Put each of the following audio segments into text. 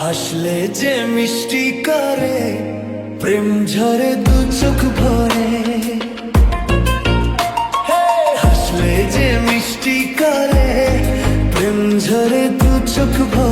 হাসলে যে মিষ্টি করে, প্রেম ঝরে দু চোখ ভরে। হাসলে যে মিষ্টি করে, প্রেম ঝরে দু চোখ ভরে।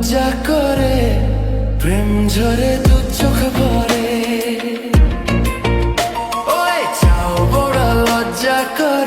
লজ্জা করে প্রেম ঝরে দু চোখ ভরে। ওই চাও বড় লজ্জা করে।